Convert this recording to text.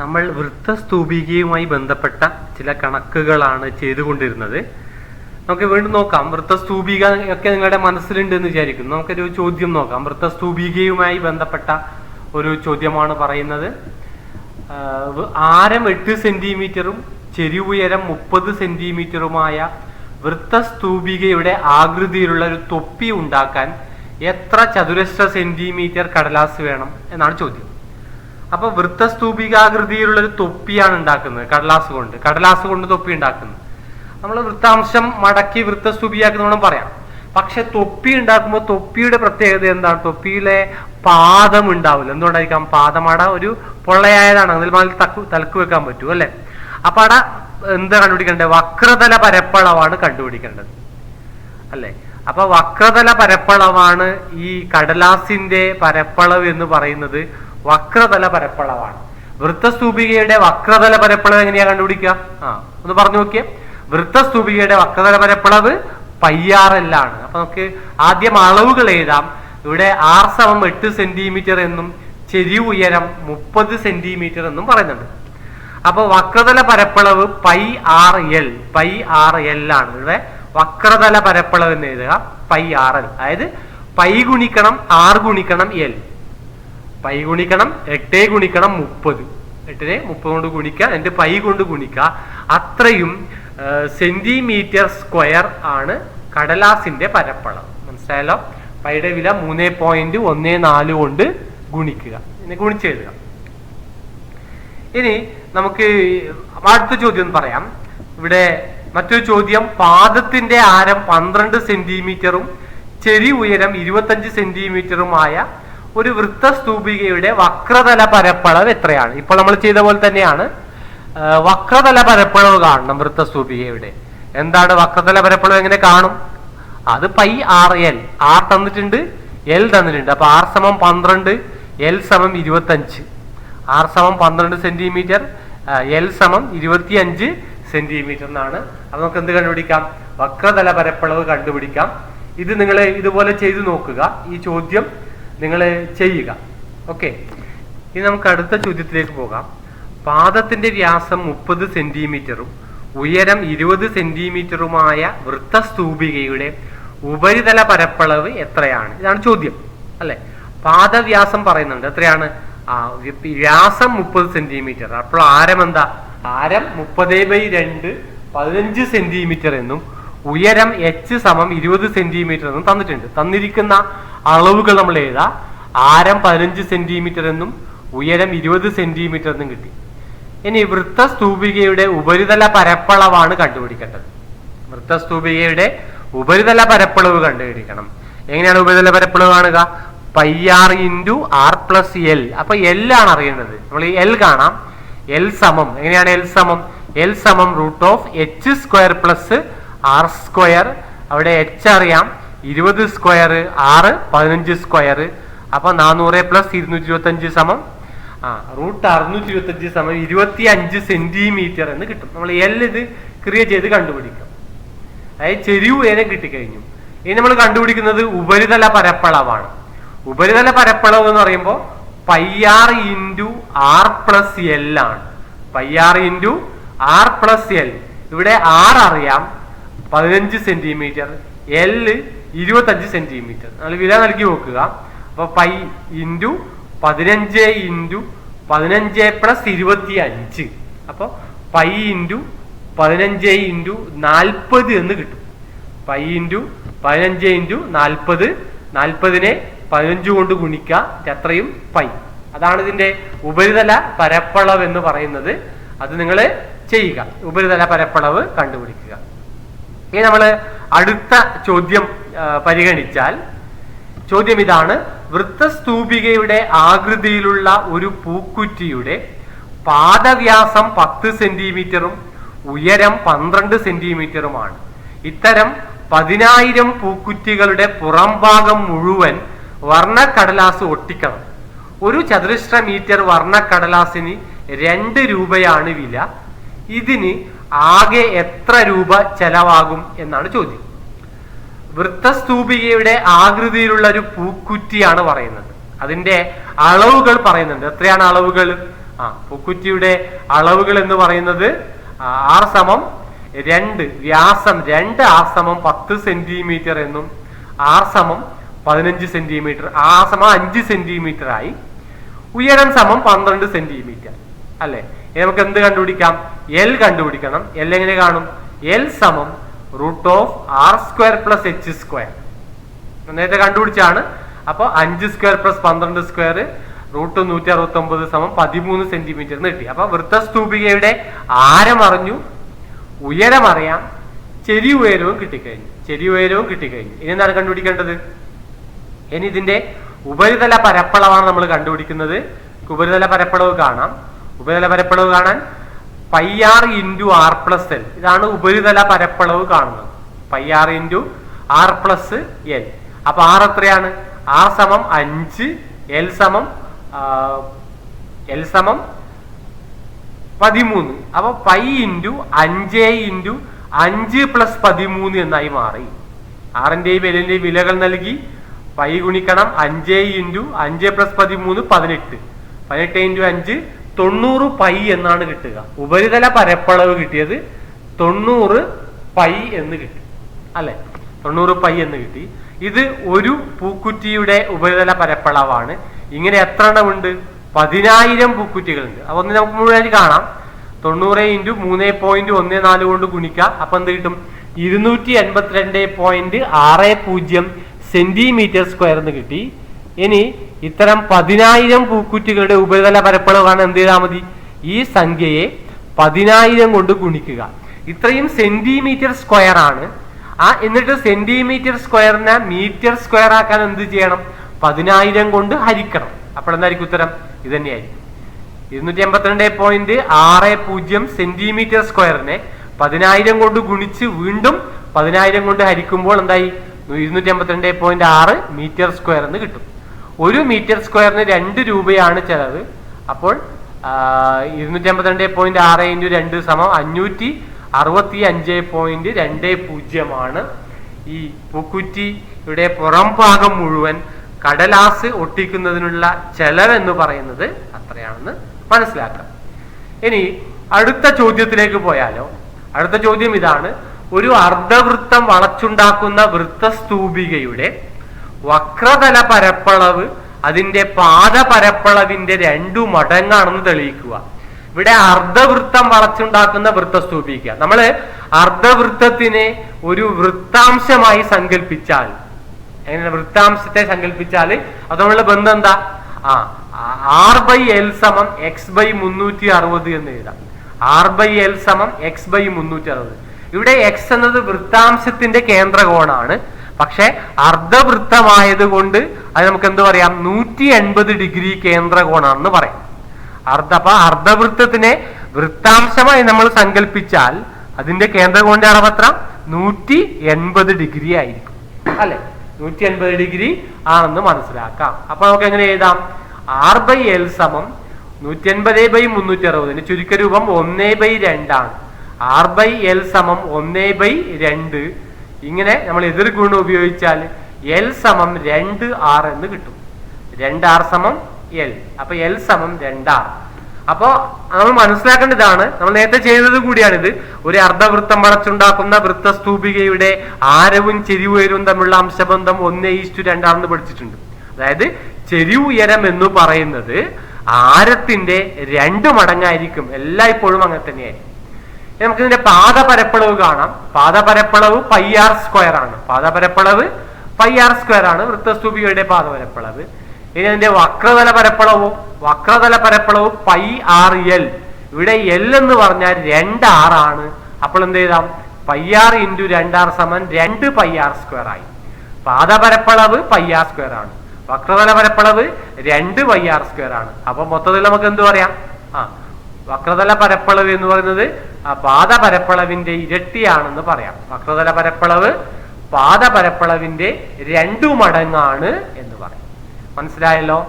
നമ്മൾ വൃത്തസ്തൂപികയുമായി ബന്ധപ്പെട്ട ചില കണക്കുകളാണ് ചെയ്തുകൊണ്ടിരുന്നത്. നമുക്ക് വീണ്ടും നോക്കാം. വൃത്തസ്തൂപിക ഒക്കെ നിങ്ങളുടെ മനസ്സിലുണ്ട് എന്ന് വിചാരിക്കുന്നു. നമുക്കൊരു ചോദ്യം നോക്കാം. വൃത്തസ്തൂപികയുമായി ബന്ധപ്പെട്ട ഒരു ചോദ്യമാണ് പറയുന്നത്. ആരം എട്ട് സെന്റിമീറ്ററും ചെരിവുയരം മുപ്പത് സെന്റിമീറ്ററുമായ വൃത്തസ്തൂപികയുടെ ആകൃതിയിലുള്ള ഒരു തൊപ്പി ഉണ്ടാക്കാൻ എത്ര ചതുരശ്ര സെന്റിമീറ്റർ കടലാസ് വേണം എന്നാണ് ചോദ്യം. അപ്പൊ വൃത്തസ്തൂപികാകൃതിയിലുള്ള ഒരു തൊപ്പിയാണ് ഉണ്ടാക്കുന്നത് കടലാസ് കൊണ്ട്. കടലാസ് കൊണ്ട് തൊപ്പി ഉണ്ടാക്കുന്നത്. നമ്മൾ വൃത്താംശം മടക്കി വൃത്തസ്തൂപിയാക്കുന്ന പറയാം. പക്ഷെ തൊപ്പി ഉണ്ടാക്കുമ്പോൾ തൊപ്പിയുടെ പ്രത്യേകത എന്താണ്? തൊപ്പിയിലെ പാദം ഉണ്ടാവില്ല. എന്തുകൊണ്ടായിരിക്കാം? പാദമട ഒരു പൊള്ളയായതാണ്. അതിൽ മേൽ തക്കു തലക്ക് വെക്കാൻ പറ്റൂ അല്ലെ? അപ്പൊ അട എന്താ കണ്ടുപിടിക്കേണ്ടത്? വക്രതല പരപ്പളവാണ് കണ്ടുപിടിക്കേണ്ടത് അല്ലെ? അപ്പൊ വക്രതല പരപ്പളവാണ് ഈ കടലാസിന്റെ പരപ്പളവ് എന്ന് പറയുന്നത് വക്രതല പരപ്പളവാണ്. വൃത്തസ്തൂപികയുടെ വക്രതല പരപ്പളവ് എങ്ങനെയാ കണ്ടുപിടിക്കുക? ആ ഒന്ന് പറഞ്ഞു നോക്കിയേ. വൃത്തസ്തൂപികയുടെ വക്രതല പരപ്പളവ് പയ്യാറല്ലാണ്. അപ്പൊ നമുക്ക് ആദ്യം അളവുകൾ എഴുതാം. ഇവിടെ ആർ സമം എട്ട് സെന്റിമീറ്റർ എന്നും ചെരിവ് ഉയരം മുപ്പത് സെന്റിമീറ്റർ എന്നും പറയുന്നുണ്ട്. അപ്പൊ വക്രതല പരപ്പളവ് pi R L pi R L ആണ്. ഇവിടെ വക്രതല പരപ്പളവ് എന്ന് എഴുതുക പൈ ആർ എൽ. അതായത് പൈ ഗുണിക്കണം ആർ ഗുണിക്കണം എൽ. പൈ ഗുണിക്കണം എട്ടേ ഗുണിക്കണം മുപ്പത്. എട്ടിനെ മുപ്പത് കൊണ്ട് ഗുണിക്കുക എന്റെ പൈ കൊണ്ട് ഗുണിക്കുക. അത്രയും സെന്റിമീറ്റർ സ്ക്വയർ ആണ് കടലാസിന്റെ പരപ്പളം. മനസ്സിലായല്ലോ? പൈയുടെ വില മൂന്ന് പോയിന്റ് ഒന്ന് നാല് കൊണ്ട് ഗുണിക്കുക. ഗുണിച്ചെഴുതുക ഇനി നമുക്ക് അടുത്ത ചോദ്യം പറയാം. ഇവിടെ മറ്റൊരു ചോദ്യം. പാദത്തിന്റെ ആരം പന്ത്രണ്ട് സെന്റിമീറ്ററും ചെരി ഉയരം ഇരുപത്തഞ്ച് സെന്റിമീറ്ററുമായ ഒരു വൃത്തസ്തൂപികയുടെ വക്രതല പരപ്പളവ് എത്രയാണ്? ഇപ്പോൾ നമ്മൾ ചെയ്ത പോലെ തന്നെയാണ്. വക്രതല പരപ്പളവ് കാണണം വൃത്തസ്തൂപികയുടെ. എന്താണ് വക്രതല പരപ്പളവ് എങ്ങനെ കാണും? അത് പൈ ആർ എൽ. ആർ തന്നിട്ടുണ്ട് എൽ തന്നിട്ടുണ്ട്. അപ്പൊ ആർ സമം പന്ത്രണ്ട് എൽ സമം ഇരുപത്തഞ്ച്. ആർ സമം പന്ത്രണ്ട് സെന്റിമീറ്റർ എൽ സമം ഇരുപത്തി അഞ്ച് സെന്റിമീറ്റർ എന്നാണ്. അത് നമുക്ക് എന്ത് കണ്ടുപിടിക്കാം? വക്രതല പരപ്പളവ് കണ്ടുപിടിക്കാം. ഇത് നിങ്ങൾ ഇതുപോലെ ചെയ്തു നോക്കുക. ഈ ചോദ്യം നിങ്ങൾ ചെയ്യുക. ഓക്കെ ഇനി നമുക്ക് അടുത്ത ചോദ്യത്തിലേക്ക് പോകാം. പാദത്തിന്റെ വ്യാസം മുപ്പത് സെന്റിമീറ്ററും ഉയരം ഇരുപത് സെന്റിമീറ്ററുമായ വൃത്തസ്തൂപികയുടെ ഉപരിതല പരപ്പളവ് എത്രയാണ്? ഇതാണ് ചോദ്യം. അല്ലെ? പാദവ്യാസം പറയുന്നുണ്ട്. എത്രയാണ്? ആ വ്യാസം മുപ്പത് സെന്റിമീറ്റർ. അപ്പോൾ ആരം എന്താ? ആരം മുപ്പത് ബൈ രണ്ട് പതിനഞ്ച് സെന്റിമീറ്റർ എന്നും ഉയരം എച്ച് സമം ഇരുപത് സെന്റിമീറ്റർ എന്നും തന്നിട്ടുണ്ട്. തന്നിരിക്കുന്ന അളവുകൾ നമ്മൾ എഴുതാം. ആരം പതിനഞ്ച് സെന്റിമീറ്റർ എന്നും ഉയരം ഇരുപത് സെന്റിമീറ്റർ എന്നും കിട്ടി. ഇനി വൃത്തസ്തൂപികയുടെ ഉപരിതല പരപ്പളവാണ് കണ്ടുപിടിക്കേണ്ടത്. വൃത്തസ്തൂപികയുടെ ഉപരിതല പരപ്പളവ് കണ്ടുപിടിക്കണം. എങ്ങനെയാണ് ഉപരിതല പരപ്പളവ് കാണുക? Pi R into R plus L. അപ്പൊ എൽ ആണ് അറിയേണ്ടത്. നമ്മൾ ഈ എൽ കാണാം. എൽ സമം. എങ്ങനെയാണ് എൽ സമം? എൽ സമം root of H square plus R square. അവിടെ എച്ച് അറിയാം. ഇരുപത് സ്ക്വയർ ആറ് പതിനഞ്ച് സ്ക്വയർ അപ്പൊ നാനൂറ് പ്ലസ് ഇരുന്നൂറ്റി ഇരുപത്തി അഞ്ച് സമം. ആ റൂട്ട് അറുന്നൂറ്റി ഇരുപത്തി അഞ്ച് സമയം ഇരുപത്തി അഞ്ച് സെന്റിമീറ്റർ എന്ന് കിട്ടും. നമ്മൾ എൽ ഇത് ക്രിയ ചെയ്ത് കണ്ടുപിടിക്കും. അതായത് ചെരിവ് ഉയരം കിട്ടിക്കഴിഞ്ഞു. ഇനി നമ്മൾ കണ്ടുപിടിക്കുന്നത് ഉപരിതല പരപ്പളവാണ്. ഉപരിതല പരപ്പളവ് എന്ന് പറയുമ്പോൾ pi R into R plus L ആണ്. Pi R into R plus L ഇവിടെ ആർ അറിയാം. പതിനഞ്ച് സെന്റിമീറ്റർ. എൽ ഇരുപത്തഞ്ച് സെന്റിമീറ്റർ നമ്മൾ വില നൽകി നോക്കുക. അപ്പൊ പൈ ഇന്റു പതിനഞ്ച് ഇന്റു പതിനഞ്ച് പ്ലസ് ഇരുപത്തി അഞ്ച് അപ്പൊ പൈ ഇന്റു പതിനഞ്ച് ഇന്റു നാൽപ്പത് എന്ന് കിട്ടും. പൈ ഇന്റു പതിനഞ്ച് ഇന്റു നാൽപ്പത്. നാൽപ്പതിനെ പതിനഞ്ച് കൊണ്ട് ഗുണിക്കുക. അത്രയും പൈ. അതാണ് ഇതിന്റെ ഉപരിതല പരപ്പളവ് എന്ന് പറയുന്നത്. അത് നിങ്ങൾ ചെയ്യുക. ഉപരിതല പരപ്പളവ് കണ്ടുപിടിക്കുക. ഇനി നമ്മൾ അടുത്ത ചോദ്യം പരിഗണിച്ചാൽ ചോദ്യം ഇതാണ്. വൃത്തസ്തൂപികയുടെ ആകൃതിയിലുള്ള ഒരു പൂക്കുറ്റിയുടെ പാദവ്യാസം പത്ത് സെന്റിമീറ്ററും ഉയരം പന്ത്രണ്ട് സെന്റിമീറ്ററുമാണ്. ഇത്തരം പതിനായിരം പൂക്കുറ്റികളുടെ പുറംഭാഗം മുഴുവൻ വർണക്കടലാസ് ഒട്ടിക്കണം. ഒരു ചതുരശ്ര മീറ്റർ വർണക്കടലാസിന് രണ്ട് രൂപയാണ് വില. ഇതിന് ആകെ എത്ര രൂപ ചെലവാകും എന്നാണ് ചോദ്യം. വൃത്തസ്തൂപികയുടെ ആകൃതിയിലുള്ള ഒരു പൂക്കുറ്റിയാണ് പറയുന്നത്. അതിന്റെ അളവുകൾ പറയുന്നുണ്ട്. എത്രയാണ് അളവുകൾ? ആ പൂക്കുറ്റിയുടെ അളവുകൾ എന്ന് പറയുന്നത് ആർ സമം രണ്ട് വ്യാസം രണ്ട് ആർ സമം പത്ത് സെന്റിമീറ്റർ എന്നും ആർ സമം പതിനഞ്ച് സെന്റിമീറ്റർ ആർ സമം അഞ്ച് സെന്റിമീറ്റർ ആയി ഉയരം സമം പന്ത്രണ്ട് സെന്റിമീറ്റർ അല്ലെ? നമുക്ക് എന്ത് കണ്ടുപിടിക്കാം? എൽ കണ്ടുപിടിക്കണം. എൽ എങ്ങനെ കാണും? എൽ സമം root of R square plus H square നേരത്തെ കണ്ടുപിടിച്ചാണ് അപ്പോൾ അഞ്ച് സ്ക്വയർ പ്ലസ് പന്ത്രണ്ട് സ്ക്വയർ റൂട്ട് നൂറ്റി അറുപത്തി ഒമ്പത് സമം പതിമൂന്ന് സെന്റിമീറ്റർ എന്ന് കിട്ടി. അപ്പൊ വൃത്തസ്തൂപികയുടെ ആരം അറിഞ്ഞു. ഉയരം അറിയാം. ചെരി ഉയരവും കിട്ടിക്കഴിഞ്ഞു. ചെരി ഉയരവും കിട്ടിക്കഴിഞ്ഞു. ഇനി എന്താണ് കണ്ടുപിടിക്കേണ്ടത്? ഇനി ഇതിന്റെ ഉപരിതല പരപ്പളവാണ് നമ്മൾ കണ്ടുപിടിക്കുന്നത്. ഉപരിതല പരപ്പളവ് കാണാം. ഉപരിതല പരപ്പളവ് കാണാൻ pi R into R plus L. ഇതാണ് ഉപരിതല പരപ്പളവ് കാണുന്നത്. Pi R into R plus L. അപ്പൊ ആർ എത്രയാണ്? ആർ സമം അഞ്ച് എൽ സമം എൽ സമം പതിമൂന്ന്. അപ്പൊ പൈ ഇന്റു അഞ്ച് ഇന്റു അഞ്ച് പ്ലസ് പതിമൂന്ന് എന്നായി മാറി. ആറിന്റെയും എല്ലിന്റെയും വിലകൾ നൽകി. പൈ ഗുണിക്കണം അഞ്ച് ഇന്റു അഞ്ച് പ്ലസ് പതിമൂന്ന് പതിനെട്ട്. പതിനെട്ട് ഇന്റു അഞ്ച് തൊണ്ണൂറ് പൈ എന്നാണ് കിട്ടുക. ഉപരിതല പരപ്പളവ് കിട്ടിയത് തൊണ്ണൂറ് പൈ എന്ന് കിട്ടി. അല്ലെ? തൊണ്ണൂറ് പൈ എന്ന് കിട്ടി. ഇത് ഒരു പൂക്കുറ്റിയുടെ ഉപരിതല പരപ്പളവാണ്. ഇങ്ങനെ എത്ര എണ്ണമുണ്ട്? പതിനായിരം പൂക്കുറ്റികളുണ്ട്. അപ്പൊ ഒന്ന് നമുക്ക് മുഴുവൻ കാണാം. തൊണ്ണൂറ് ഇന്റു മൂന്ന് പോയിന്റ് ഒന്ന് നാല് കൊണ്ട് ഗുണിക്കാം. അപ്പൊ എന്ത് കിട്ടും? ഇരുന്നൂറ്റി എൺപത്തിരണ്ട് പോയിന്റ് ആറ് പൂജ്യം സെന്റിമീറ്റർ സ്ക്വയർ എന്ന് കിട്ടി. ഇനി ഇത്തരം പതിനായിരം പൂക്കുറ്റികളുടെ ഉപരിതല പരപ്പളവാണ് എന്ത് ചെയ്താൽ മതി? ഈ സംഖ്യയെ പതിനായിരം കൊണ്ട് ഗുണിക്കുക. ഇത്രയും സെന്റിമീറ്റർ സ്ക്വയർ ആണ്. ആ എന്നിട്ട് സെന്റിമീറ്റർ സ്ക്വയറിനെ മീറ്റർ സ്ക്വയർ ആക്കാൻ എന്ത് ചെയ്യണം? പതിനായിരം കൊണ്ട് ഹരിക്കണം. അപ്പോൾ എന്തായിരിക്കും ഉത്തരം? ഇത് തന്നെയായിരിക്കും. ഇരുന്നൂറ്റി എൺപത്തിരണ്ട് പോയിന്റ് ആറ് പൂജ്യം സെന്റിമീറ്റർ സ്ക്വയറിനെ പതിനായിരം കൊണ്ട് ഗുണിച്ച് വീണ്ടും പതിനായിരം കൊണ്ട് ഹരിക്കുമ്പോൾ എന്തായി? ഇരുന്നൂറ്റി എൺപത്തിരണ്ട് പോയിന്റ് ആറ് മീറ്റർ സ്ക്വയർ എന്ന് കിട്ടും. ഒരു മീറ്റർ സ്ക്വയറിന് രണ്ട് രൂപയാണ് ചെലവ്. അപ്പോൾ ഇരുന്നൂറ്റി എൺപത്തിരണ്ട് പോയിന്റ് ആറ് ഇന്റു രണ്ട് സമം അഞ്ഞൂറ്റി അറുപത്തി അഞ്ച് പോയിന്റ് രണ്ട് പൂജ്യമാണ്. ഈ പൂക്കുറ്റിയുടെ പുറം ഭാഗം മുഴുവൻ കടലാസ് ഒട്ടിക്കുന്നതിനുള്ള ചെലവ് എന്ന് പറയുന്നത് അത്രയാണെന്ന് മനസ്സിലാക്കാം. ഇനി അടുത്ത ചോദ്യത്തിലേക്ക് പോയാലോ. അടുത്ത ചോദ്യം ഇതാണ്. ഒരു അർദ്ധവൃത്തം വളച്ചുണ്ടാക്കുന്ന വൃത്തസ്തൂപികയുടെ വക്രതല പരപ്പളവ് അതിന്റെ പാത പരപ്പളവിന്റെ രണ്ടു മടങ്ങാണെന്ന് തെളിയിക്കുക. ഇവിടെ അർദ്ധവൃത്തം വളച്ചുണ്ടാക്കുന്ന വൃത്തസ്തൂപിക്കുക. നമ്മൾ അർദ്ധവൃത്തത്തിനെ ഒരു വൃത്താംശമായി സങ്കല്പിച്ചാൽ എങ്ങനെ വൃത്താംശത്തെ സങ്കല്പിച്ചാൽ അത് നമ്മളുടെ ബന്ധം എന്താ? ആ ആർ ബൈ എൽ സമം എക്സ് ബൈ മുന്നൂറ്റി അറുപത് എന്ന് എഴുതാം. ആർ ബൈ എൽ സമം എക്സ് ബൈ മുന്നൂറ്റി അറുപത്. ഇവിടെ എക്സ് എന്നത് വൃത്താംശത്തിന്റെ കേന്ദ്രകോണാണ്. പക്ഷെ അർദ്ധവൃത്തമായത് കൊണ്ട് അത് നമുക്ക് എന്ത് പറയാം? നൂറ്റി എൺപത് ഡിഗ്രി കേന്ദ്രകോണാണെന്ന് പറയാം. അർദ്ധ അപ്പൊ അർദ്ധവൃത്തത്തിനെ വൃത്താംശമായി നമ്മൾ സങ്കല്പിച്ചാൽ അതിന്റെ കേന്ദ്രകോണിന്റെ അളവ് എത്ര? നൂറ്റി എൺപത് ഡിഗ്രി ആയിരിക്കും. അല്ലെ? നൂറ്റി എൺപത് ഡിഗ്രി ആണെന്ന് മനസ്സിലാക്കാം. അപ്പൊ നമുക്ക് എങ്ങനെ എഴുതാം? ആർ ബൈ എൽ സമം നൂറ്റി എൺപത് ബൈ മുന്നൂറ്റി അറുപതിന് ചുരുക്കരൂപം ഒന്നേ ബൈ രണ്ടാണ് ആർ ബൈ എൽ സമം ഒന്നേ ബൈ രണ്ട് ഇങ്ങനെ നമ്മൾ എതിർ ഗുണം ഉപയോഗിച്ചാൽ എൽ സമം രണ്ട് ആർ എന്ന് കിട്ടും. രണ്ട് ആർ സമം എൽ അപ്പൊ എൽ സമം രണ്ടാർ അപ്പോ നമ്മൾ മനസ്സിലാക്കേണ്ട ഇതാണ്. നമ്മൾ നേരത്തെ ചെയ്തത് കൂടിയാണിത്. ഒരു അർദ്ധവൃത്തം വളച്ചുണ്ടാക്കുന്ന വൃത്തസ്തൂപികയുടെ ആരവും ചെരിവുയരവും തമ്മിലുള്ള അംശബന്ധം ഒന്ന് ഈസ്റ്റു രണ്ടാണെന്ന് പഠിച്ചിട്ടുണ്ട്. അതായത് ചെരിവ് ഉയരം എന്ന് പറയുന്നത് ആരത്തിന്റെ രണ്ട് മടങ്ങായിരിക്കും. എല്ലായ്പ്പോഴും അങ്ങനെ തന്നെയായിരിക്കും. ഇനി നമുക്ക് ഇതിന്റെ പാദപരപ്പളവ് കാണാം. പാദപരപ്പളവ് പൈ ആർ സ്ക്വയർ ആണ്. പാദപരപ്പളവ് പൈ ആർ സ്ക്വയർ ആണ് വൃത്തസ്തൂപികയുടെ പാദപരപ്പളവ്. ഇനി അതിന്റെ വക്രതല പരപ്പളവും വക്രതല പരപ്പളവ് പൈ ആർ എൽ ഇവിടെ എൽ എന്ന് പറഞ്ഞാൽ രണ്ട് ആർ ആണ്. അപ്പോൾ എന്ത് ചെയ്താം? പൈ ആർ ഇന്റു രണ്ടാർ സമൻ രണ്ട് പൈ ആർ സ്ക്വയർ ആയി. പാദപരപ്പളവ് പൈ ആർ സ്ക്വയർ ആണ്. വക്രതല പരപ്പളവ് രണ്ട് പൈ ആർ സ്ക്വയർ ആണ്. അപ്പൊ മൊത്തത്തിൽ നമുക്ക് എന്ത് പറയാം? ആ വക്രതല പരപ്പളവ് എന്ന് പറയുന്നത് ആ പാദപരപ്പളവിന്റെ ഇരട്ടിയാണെന്ന് പറയാം. വക്രതല പരപ്പളവ് പാദപരപ്പളവിന്റെ രണ്ടു മടങ്ങാണ് എന്ന് പറയാം. മനസ്സിലായല്ലോ?